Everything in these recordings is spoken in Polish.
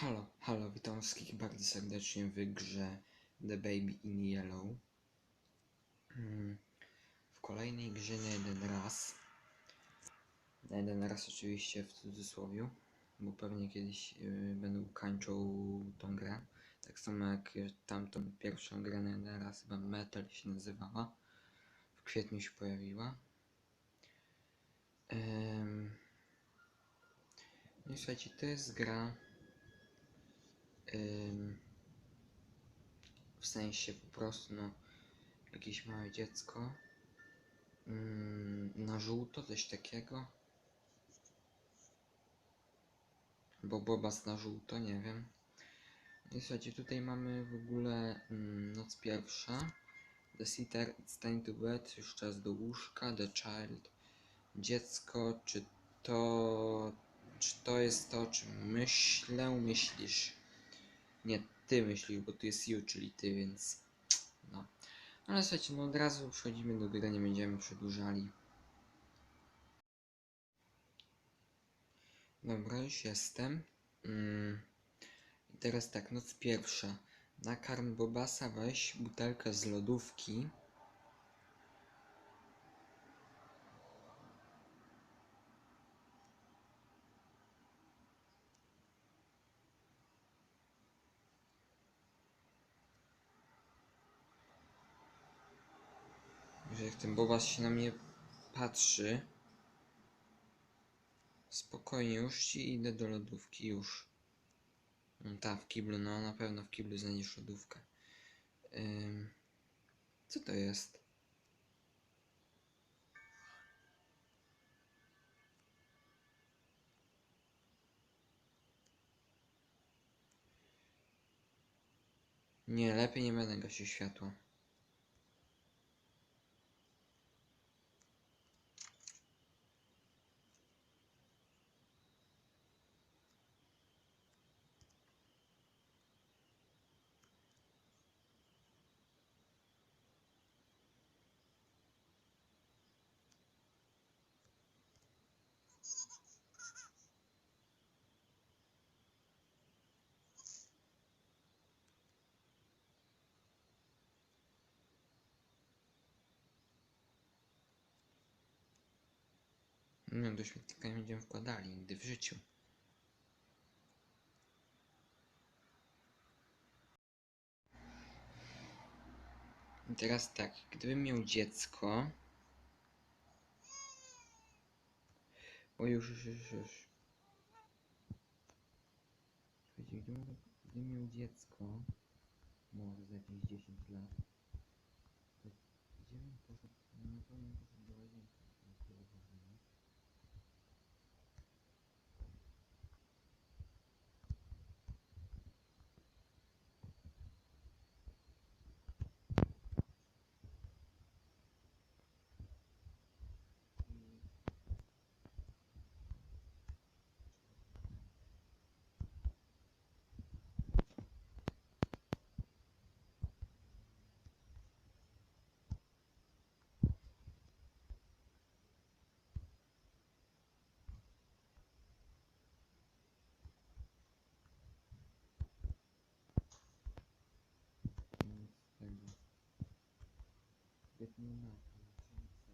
Halo, halo, witam wszystkich bardzo serdecznie w grze The Baby in Yellow. Mm, W kolejnej grze na jeden raz. Na jeden raz oczywiście w cudzysłowie, bo pewnie kiedyś yy, będę ukończył tą grę. Tak samo jak tamtą pierwszą grę na jeden raz, chyba Metal się nazywała. W kwietniu się pojawiła. I słuchajcie, to jest gra w sensie po prostu no, jakieś małe dziecko ym, na żółto, coś takiego. Bo Bobas na żółto, nie wiem. No I słuchajcie, tutaj mamy w ogóle ym, noc pierwsza. The sitter, it's time to bed, już czas do łóżka, the child. Dziecko, czy to, czy to jest to, o czym myślę, myślisz? Nie, ty myślisz, bo tu jest you, czyli ty, więc no. Ale słuchajcie, no od razu przechodzimy do gry, nie będziemy przedłużali. Dobra, już jestem. Mm. I teraz tak, noc pierwsza. Nakarm Bobasa, weź butelkę z lodówki. Jak ten Bobas się na mnie patrzy. Spokojnie, już ci idę do lodówki, już. Mm, Ta, w kiblu, no na pewno w kiblu znajdziesz lodówkę. Ym, co to jest? Nie, lepiej nie będę gasił światła. No, do śmietnika nie będziemy wkładali nigdy w życiu. I teraz tak, gdybym miał dziecko... O już, już, już, już. Słuchajcie, gdybym, miał dziecko, może za jakieś 10 lat, to gdzie bym poszedł? No pewno bym poszedł do łazienki. na chwilę wezmę. Nic z tego. Zbyt nie na to, czyli co?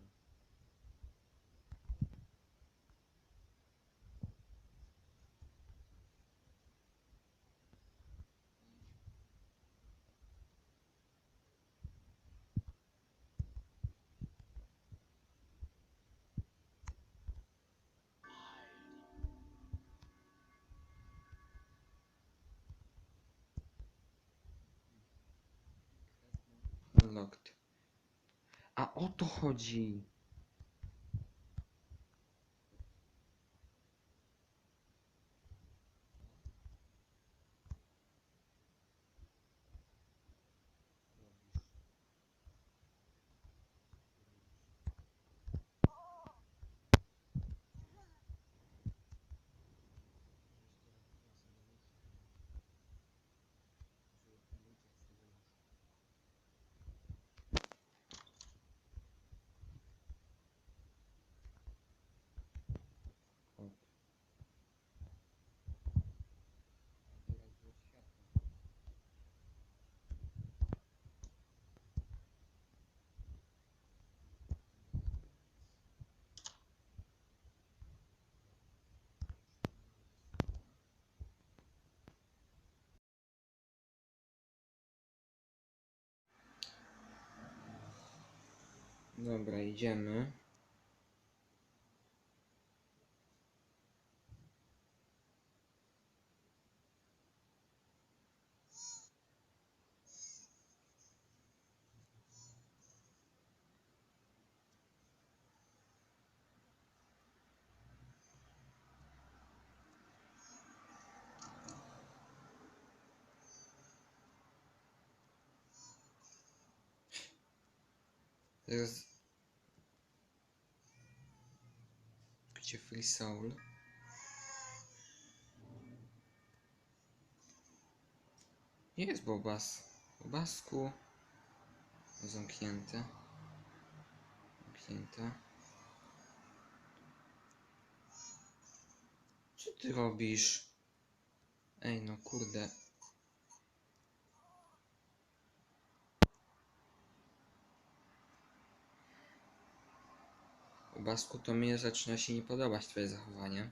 Unlocked. A o to chodzi. Dobra, idziemy. Teraz... Gdzie Free Soul? Jest Bobas. Bobasku. Zamknięte. Zamknięte. Co ty robisz? Ej, no kurde. Basku, to mnie zaczyna się nie podobać twoje zachowanie.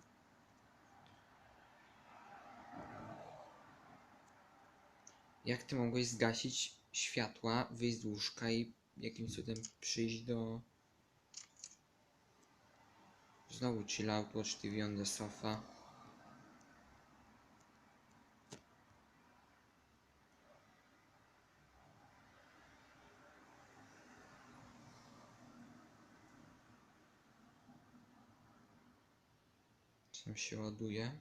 Jak ty mogłeś zgasić światła, wyjść z łóżka i jakimś cudem przyjść do... Znowu chill out, watch TV on the sofa. Czym się ładuje?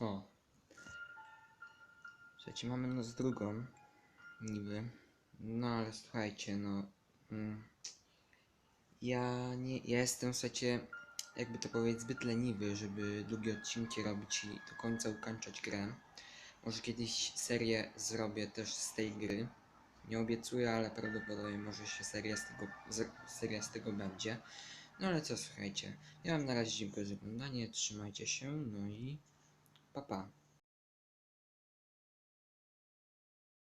O. Słuchajcie, mamy noc drugą. Niby. No ale słuchajcie, no. Mm, ja nie. Ja jestem, słuchajcie, jakby to powiedzieć, zbyt leniwy, żeby długie odcinki robić i do końca ukończać grę. Może kiedyś serię zrobię też z tej gry. Nie obiecuję, ale prawdopodobnie może się seria z tego, z, seria z tego będzie. No ale co, słuchajcie. Ja wam na razie dziękuję za oglądanie, trzymajcie się, no i pa pa.